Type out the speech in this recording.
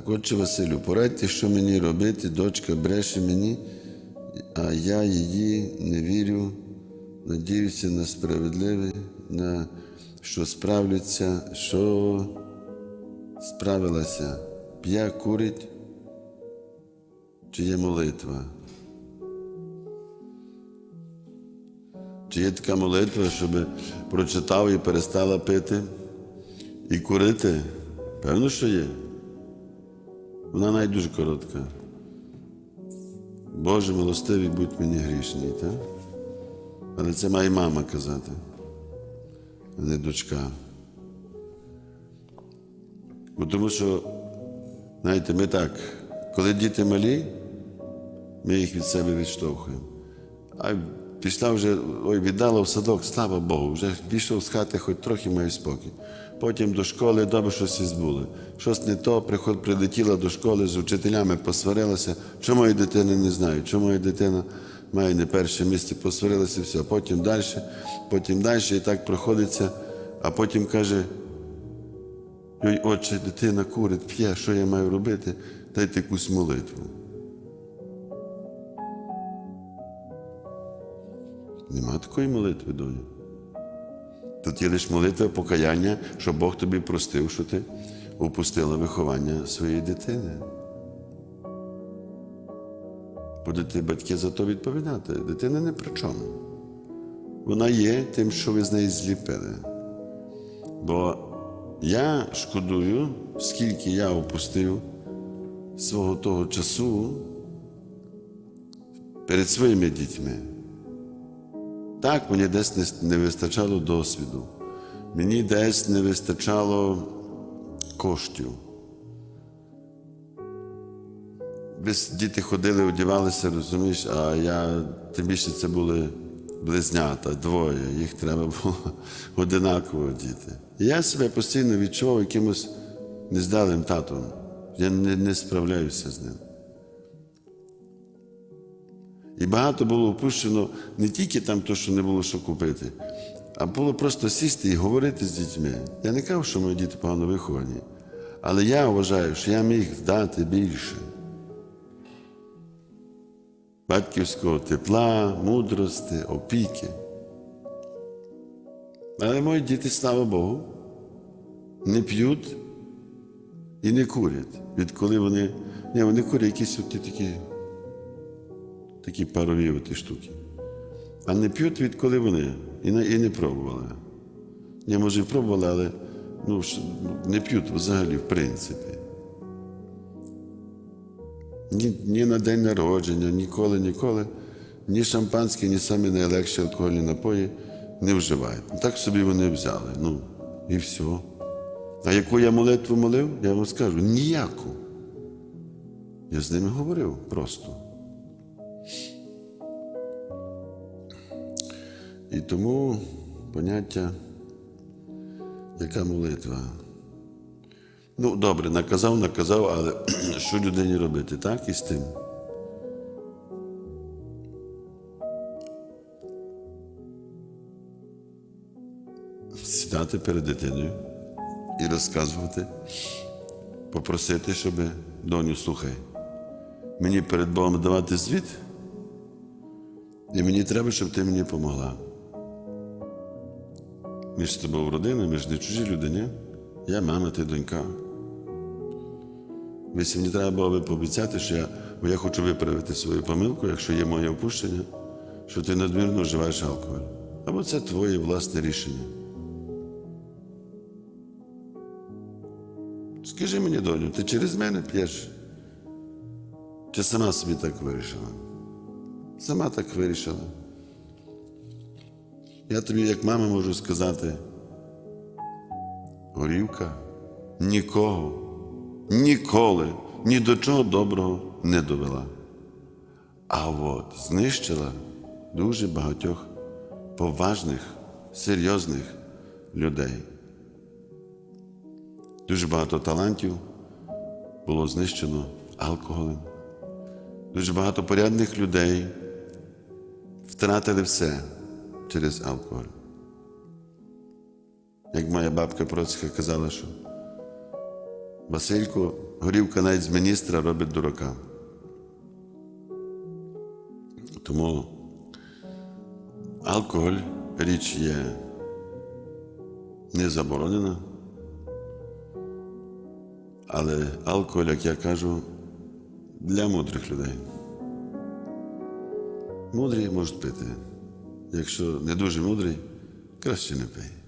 Так, отче Василю, порадьте, що мені робити, дочка бреше мені, а я її не вірю, надіюся на справедливе, на що справляться, що справилася, п'є, курить, чи є молитва? Чи є така молитва, щоб прочитав і перестала пити і курити? Певно, що є. Вона навіть дуже коротка. Боже милостивий, будь мені грішний, так? Але це має мама казати, а не дочка. Бо тому що, знаєте, ми так, коли діти малі, ми їх від себе відштовхуємо. А пішла вже, ой, віддала в садок, слава Богу, вже пішов з хати, хоч трохи маю спокій. Потім до школи добре щось і збули. Щось не то, приход, прилетіла до школи з вчителями, посварилася. Чому моя дитина не знаю? Чому моя дитина має не перше місце, посварилася, все. Потім далі, потім далі, і так проходиться, а потім каже, отче, дитина курить, п'є, що я маю робити? Дайте якусь молитву. Нема такої молитви, доню. Тут є лише молитва покаяння, щоб Бог тобі простив, що ти упустила виховання своєї дитини. Будете батьки за то відповідати. Дитина не при чому. Вона є тим, що ви з неї зліпили. Бо я шкодую, скільки я опустив свого того часу перед своїми дітьми. Так, мені десь не, вистачало досвіду, мені десь не вистачало коштів. Діти ходили, одягалися, розумієш, а я тим більше це були близнята, двоє, їх треба було одинаково діти. І я себе постійно відчував якимось нездалим татом. Я не, не справляюся з ним. І багато було впущено не тільки там то, що не було що купити, а було просто сісти і говорити з дітьми. Я не кажу, що мої діти погано виховані, але я вважаю, що я міг дати більше. Батьківського тепла, мудрості, опіки. Але мої діти, слава Богу, не п'ють і не курять. Відколи вони. Ні, вони курять якісь такі такі парові оті штуки. А не п'ють відколи вони і не, і не пробували. Я, може, і пробували, але ну, не п'ють взагалі, в принципі. Ні, ні на день народження, ніколи, ніколи. Ні шампанське, ні самі найлегші алкогольні напої не вживають. Так собі вони взяли. Ну, і все. А яку я молитву молив, я вам скажу, ніяку. Я з ними говорив просто. І тому поняття, яка молитва. Ну, добре, наказав, наказав, але що людині робити, так і з тим. Сідати перед дитиною і розказувати, попросити, щоб доню, слухай, мені перед Богом давати звіт. І мені треба, щоб ти мені допомогла. Ми ж з тобою родина, ми ж не чужі люди, ні? Я мама, ти донька. Якщо мені треба було би пообіцяти, що я, бо я хочу виправити свою помилку, якщо є моє опущення, що ти надмірно вживаєш алкоголь. Або це твоє власне рішення. Скажи мені, доню, ти через мене п'єш? Чи сама собі так вирішила? Сама так вирішила. Я тобі, як мама, можу сказати, горівка нікого, ніколи, ні до чого доброго не довела. А от знищила дуже багатьох поважних, серйозних людей. Дуже багато талантів було знищено алкоголем. Дуже багато порядних людей втратили все через алкоголь. Як моя бабка Процька казала, що Василько, горівка навіть з міністра робить дурака. Тому алкоголь річ є не заборонена, але алкоголь, як я кажу, для мудрих людей. Мудрі можуть пити. Якщо не дуже мудрий, краще не пий.